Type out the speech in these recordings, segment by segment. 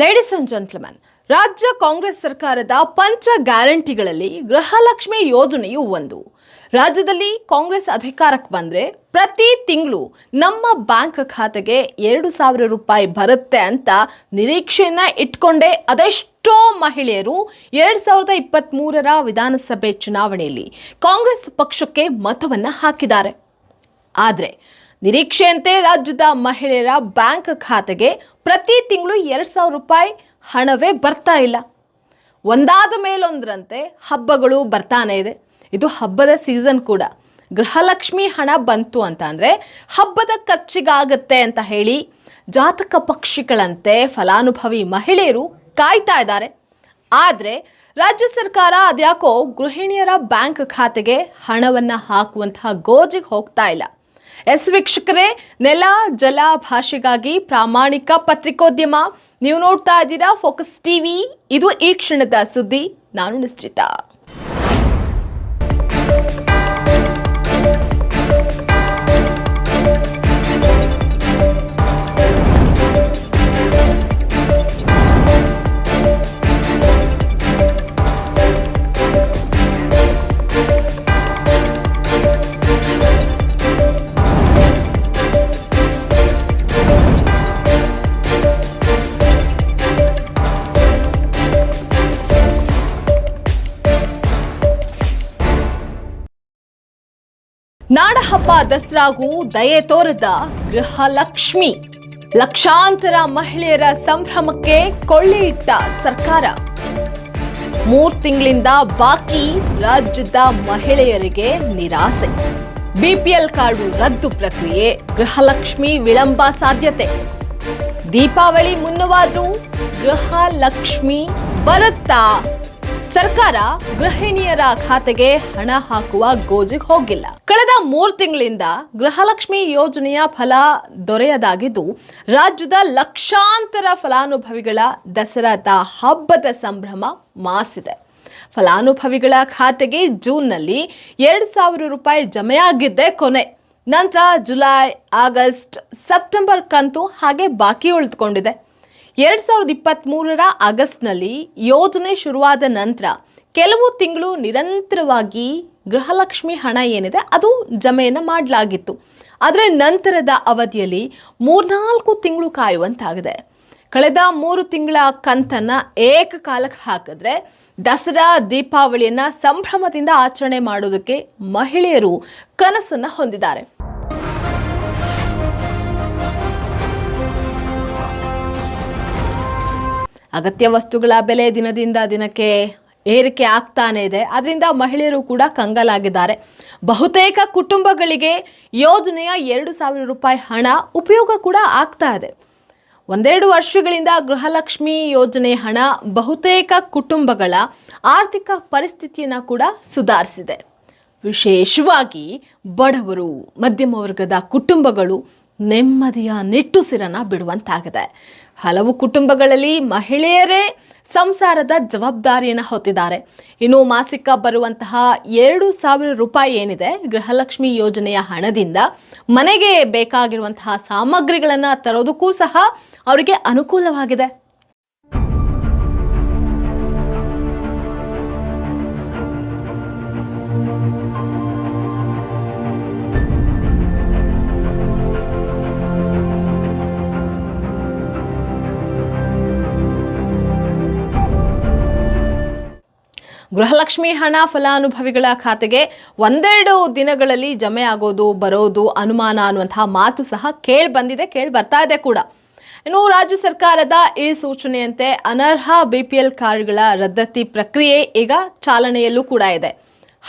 Ladies and gentleman ರಾಜ್ಯ ಕಾಂಗ್ರೆಸ್ ಸರ್ಕಾರದ ಪಂಚ ಗ್ಯಾರಂಟಿಗಳಲ್ಲಿ ಗೃಹಲಕ್ಷ್ಮಿ ಯೋಜನೆಯು ಒಂದು. ರಾಜ್ಯದಲ್ಲಿ ಕಾಂಗ್ರೆಸ್ ಅಧಿಕಾರಕ್ಕೆ ಬಂದರೆ ಪ್ರತಿ ತಿಂಗಳು ನಮ್ಮ ಬ್ಯಾಂಕ್ ಖಾತೆಗೆ ಎರಡು ಸಾವಿರ ರೂಪಾಯಿ ಬರುತ್ತೆ ಅಂತ ನಿರೀಕ್ಷೆಯನ್ನು ಇಟ್ಕೊಂಡೇ ಅದೆಷ್ಟೋ ಮಹಿಳೆಯರು ಎರಡು ಸಾವಿರದ ಇಪ್ಪತ್ತ್ಮೂರರ ವಿಧಾನಸಭೆ ಚುನಾವಣೆಯಲ್ಲಿ ಕಾಂಗ್ರೆಸ್ ಪಕ್ಷಕ್ಕೆ ಮತವನ್ನು ಹಾಕಿದ್ದಾರೆ. ಆದರೆ ನಿರೀಕ್ಷೆಯಂತೆ ರಾಜ್ಯದ ಮಹಿಳೆಯರ ಬ್ಯಾಂಕ್ ಖಾತೆಗೆ ಪ್ರತಿ ತಿಂಗಳು ಎರಡು ಸಾವಿರ ರೂಪಾಯಿ ಹಣವೇ ಬರ್ತಾ ಇಲ್ಲ. ಒಂದಾದ ಮೇಲೊಂದರಂತೆ ಹಬ್ಬಗಳು ಬರ್ತಾನೆ ಇದೆ. ಇದು ಹಬ್ಬದ ಸೀಸನ್ ಕೂಡ. ಗೃಹಲಕ್ಷ್ಮಿ ಹಣ ಬಂತು ಅಂತ ಅಂದರೆ ಹಬ್ಬದ ಖರ್ಚಿಗಾಗತ್ತೆ ಅಂತ ಹೇಳಿ ಜಾತಕ ಪಕ್ಷಿಗಳಂತೆ ಫಲಾನುಭವಿ ಮಹಿಳೆಯರು ಕಾಯ್ತಾ ಇದ್ದಾರೆ. ಆದರೆ ರಾಜ್ಯ ಸರ್ಕಾರ ಅದ್ಯಾಕೋ ಗೃಹಿಣಿಯರ ಬ್ಯಾಂಕ್ ಖಾತೆಗೆ ಹಣವನ್ನು ಹಾಕುವಂತಹ ಗೋಜಿಗೆ ಹೋಗ್ತಾ ಇಲ್ಲ. ಎಸ್ ವೀಕ್ಷಕರೇ, ನೆಲ, ಜಲ ಭಾಷೆಗಾಗಿ ಪ್ರಾಮಾಣಿಕ ಪತ್ರಿಕೋದ್ಯಮ. ನೀವು ನೋಡ್ತಾ ಇದ್ದೀರಾ ಫೋಕಸ್ ಟಿವಿ. ಇದು ಈ ಕ್ಷಣದ ಸುದ್ದಿ. ನಾನು ನಿಶ್ಚಿತ. ನಾಡಹಬ್ಬ ದಸರಾಗೂ ದಯೆ ತೋರದ ಗೃಹಲಕ್ಷ್ಮಿ. ಲಕ್ಷಾಂತರ ಮಹಿಳೆಯರ ಸಂಭ್ರಮಕ್ಕೆ ಕೊಳ್ಳೆ ಇಟ್ಟ ಸರ್ಕಾರ. ಮೂರು ತಿಂಗಳಿಂದ ಬಾಕಿ ರಾಜ್ಯದ ಮಹಿಳೆಯರಿಗೆ ನಿರಾಸೆ. ಬಿಪಿಎಲ್ ಕಾರ್ಡು ರದ್ದು ಪ್ರಕ್ರಿಯೆ, ಗೃಹಲಕ್ಷ್ಮಿ ವಿಳಂಬ ಸಾಧ್ಯತೆ. ದೀಪಾವಳಿ ಮುನ್ನವಾದ್ರೂ ಗೃಹಲಕ್ಷ್ಮಿ ಬರುತ್ತಾ? ಸರ್ಕಾರ ಗೃಹಿಣಿಯರ ಖಾತೆಗೆ ಹಣ ಹಾಕುವ ಗೋಜಿಗೆ ಹೋಗಿಲ್ಲ. ಕಳೆದ ಮೂರು ತಿಂಗಳಿಂದ ಗೃಹಲಕ್ಷ್ಮಿ ಯೋಜನೆಯ ಫಲ ದೊರೆಯದಾಗಿದ್ದು, ರಾಜ್ಯದ ಲಕ್ಷಾಂತರ ಫಲಾನುಭವಿಗಳ ದಸರಾದ ಹಬ್ಬದ ಸಂಭ್ರಮ ಮಾಸಿದೆ. ಫಲಾನುಭವಿಗಳ ಖಾತೆಗೆ ಜೂನ್ನಲ್ಲಿ ಎರಡು ಸಾವಿರ ರೂಪಾಯಿ ಜಮೆಯಾಗಿದ್ದೆ ಕೊನೆ. ನಂತರ ಜುಲೈ, ಆಗಸ್ಟ್ ಸೆಪ್ಟೆಂಬರ್ ಕಂತು ಹಾಗೆ ಬಾಕಿ ಉಳಿದುಕೊಂಡಿದೆ. ಎರಡ್ ಸಾವಿರದ ಇಪ್ಪತ್ತ್ ಮೂರರ ಆಗಸ್ಟ್ನಲ್ಲಿ ಯೋಜನೆ ಶುರುವಾದ ನಂತರ ಕೆಲವು ತಿಂಗಳು ನಿರಂತರವಾಗಿ ಗೃಹಲಕ್ಷ್ಮಿ ಹಣ ಏನಿದೆ ಅದು ಜಮೆಯನ್ನು ಮಾಡಲಾಗಿತ್ತು. ಆದರೆ ನಂತರದ ಅವಧಿಯಲ್ಲಿ ಮೂರ್ನಾಲ್ಕು ತಿಂಗಳು ಕಾಯುವಂತಾಗಿದೆ. ಕಳೆದ ಮೂರು ತಿಂಗಳ ಕಂತನ್ನು ಏಕಕಾಲಕ್ಕೆ ಹಾಕಿದ್ರೆ ದಸರಾ, ದೀಪಾವಳಿಯನ್ನು ಸಂಭ್ರಮದಿಂದ ಆಚರಣೆ ಮಾಡೋದಕ್ಕೆ ಮಹಿಳೆಯರು ಕನಸನ್ನು ಹೊಂದಿದ್ದಾರೆ. ಅಗತ್ಯ ವಸ್ತುಗಳ ಬೆಲೆ ದಿನದಿಂದ ದಿನಕ್ಕೆ ಏರಿಕೆ ಆಗ್ತಾನೆ ಇದೆ. ಅದರಿಂದ ಮಹಿಳೆಯರು ಕೂಡ ಕಂಗಲಾಗಿದ್ದಾರೆ. ಬಹುತೇಕ ಕುಟುಂಬಗಳಿಗೆ ಯೋಜನೆಯ ಎರಡು ಸಾವಿರ ರೂಪಾಯಿ ಹಣ ಉಪಯೋಗ ಕೂಡ ಆಗ್ತಾ ಇದೆ. ಒಂದೆರಡು ವರ್ಷಗಳಿಂದ ಗೃಹಲಕ್ಷ್ಮಿ ಯೋಜನೆ ಹಣ ಬಹುತೇಕ ಕುಟುಂಬಗಳ ಆರ್ಥಿಕ ಪರಿಸ್ಥಿತಿಯನ್ನು ಕೂಡ ಸುಧಾರಿಸಿದೆ. ವಿಶೇಷವಾಗಿ ಬಡವರು ಮಧ್ಯಮ ವರ್ಗದ ಕುಟುಂಬಗಳು ನೆಮ್ಮದಿಯ ನಿಟ್ಟುಸಿರನ್ನ ಬಿಡುವಂತಾಗಿದೆ. ಹಲವು ಕುಟುಂಬಗಳಲ್ಲಿ ಮಹಿಳೆಯರೇ ಸಂಸಾರದ ಜವಾಬ್ದಾರಿಯನ್ನು ಹೊತ್ತಿದ್ದಾರೆ. ಇನ್ನು ಮಾಸಿಕ ಬರುವಂತಹ ಎರಡು ಸಾವಿರ ರೂಪಾಯಿ ಏನಿದೆ, ಗೃಹಲಕ್ಷ್ಮಿ ಯೋಜನೆಯ ಹಣದಿಂದ ಮನೆಗೆ ಬೇಕಾಗಿರುವಂತಹ ಸಾಮಗ್ರಿಗಳನ್ನು ತರೋದಕ್ಕೂ ಸಹ ಅವರಿಗೆ ಅನುಕೂಲವಾಗಿದೆ. ಗೃಹಲಕ್ಷ್ಮಿ ಹಣ ಫಲಾನುಭವಿಗಳ ಖಾತೆಗೆ ಒಂದೆರಡು ದಿನಗಳಲ್ಲಿ ಜಮೆ ಆಗೋದು, ಬರೋದು ಅನುಮಾನ ಅನ್ನುವಂತಹ ಮಾತು ಸಹ ಕೇಳಿ ಬಂದಿದೆ, ಕೇಳಿ ಬರ್ತಾ ಇದೆ ಕೂಡ. ಇನ್ನು ರಾಜ್ಯ ಸರ್ಕಾರದ ಈ ಸೂಚನೆಯಂತೆ ಅನರ್ಹ ಬಿಪಿಎಲ್ ಕಾರ್ಡ್ಗಳ ರದ್ದತಿ ಪ್ರಕ್ರಿಯೆ ಈಗ ಚಾಲನೆಯಲ್ಲೂ ಕೂಡ ಇದೆ.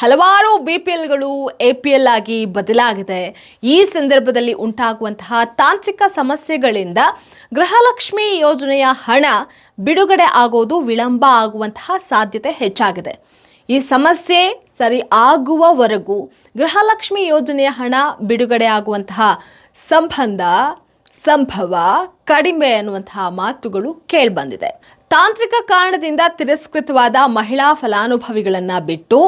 ಹಲವಾರು ಬಿ ಪಿ ಎಲ್ಗಳು ಎ ಪಿ ಎಲ್ ಆಗಿ ಬದಲಾಗಿದೆ. ಈ ಸಂದರ್ಭದಲ್ಲಿ ಉಂಟಾಗುವಂತಹ ತಾಂತ್ರಿಕ ಸಮಸ್ಯೆಗಳಿಂದ ಗೃಹಲಕ್ಷ್ಮಿ ಯೋಜನೆಯ ಹಣ ಬಿಡುಗಡೆ ಆಗೋದು ವಿಳಂಬ ಆಗುವಂತಹ ಸಾಧ್ಯತೆ ಹೆಚ್ಚಾಗಿದೆ. ಈ ಸಮಸ್ಯೆ ಸರಿ ಆಗುವವರೆಗೂ ಗೃಹಲಕ್ಷ್ಮಿ ಯೋಜನೆಯ ಹಣ ಬಿಡುಗಡೆ ಆಗುವಂತಹ ಸಂಬಂಧ, ಸಂಭವ ಕಡಿಮೆ ಅನ್ನುವಂತಹ ಮಾತುಗಳು ಕೇಳಿಬಂದಿದೆ. ತಾಂತ್ರಿಕ ಕಾರಣದಿಂದ ತಿರಸ್ಕೃತವಾದ ಮಹಿಳಾ ಫಲಾನುಭವಿಗಳನ್ನು ಬಿಟ್ಟು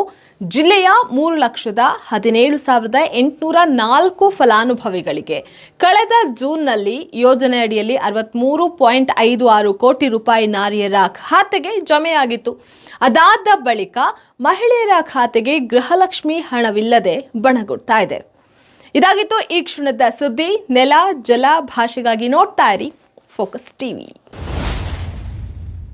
ಜಿಲ್ಲೆಯ ಮೂರು ಲಕ್ಷದ ಹದಿನೇಳು ಸಾವಿರದ ಎಂಟುನೂರ ನಾಲ್ಕು ಫಲಾನುಭವಿಗಳಿಗೆ ಕಳೆದ ಜೂನ್ನಲ್ಲಿ ಯೋಜನೆ ಅಡಿಯಲ್ಲಿ ಅರವತ್ತ್ಮೂರು ಪಾಯಿಂಟ್ ಐದು ಆರು ಕೋಟಿ ರೂಪಾಯಿ ನಾರಿಯರ ಖಾತೆಗೆ ಜಮೆಯಾಗಿತ್ತು. ಅದಾದ ಬಳಿಕ ಮಹಿಳೆಯರ ಖಾತೆಗೆ ಗೃಹಲಕ್ಷ್ಮಿ ಹಣವಿಲ್ಲದೆ ಬಣಗುಡ್ತಾ ಇದೆ. ಇದಾಗಿತ್ತು ಈ ಕ್ಷಣದ ಸುದ್ದಿ. ನೆಲ, ಜಲ ಭಾಷೆಗಾಗಿ ನೋಡ್ತಾ ಇರಿ. Focus TV.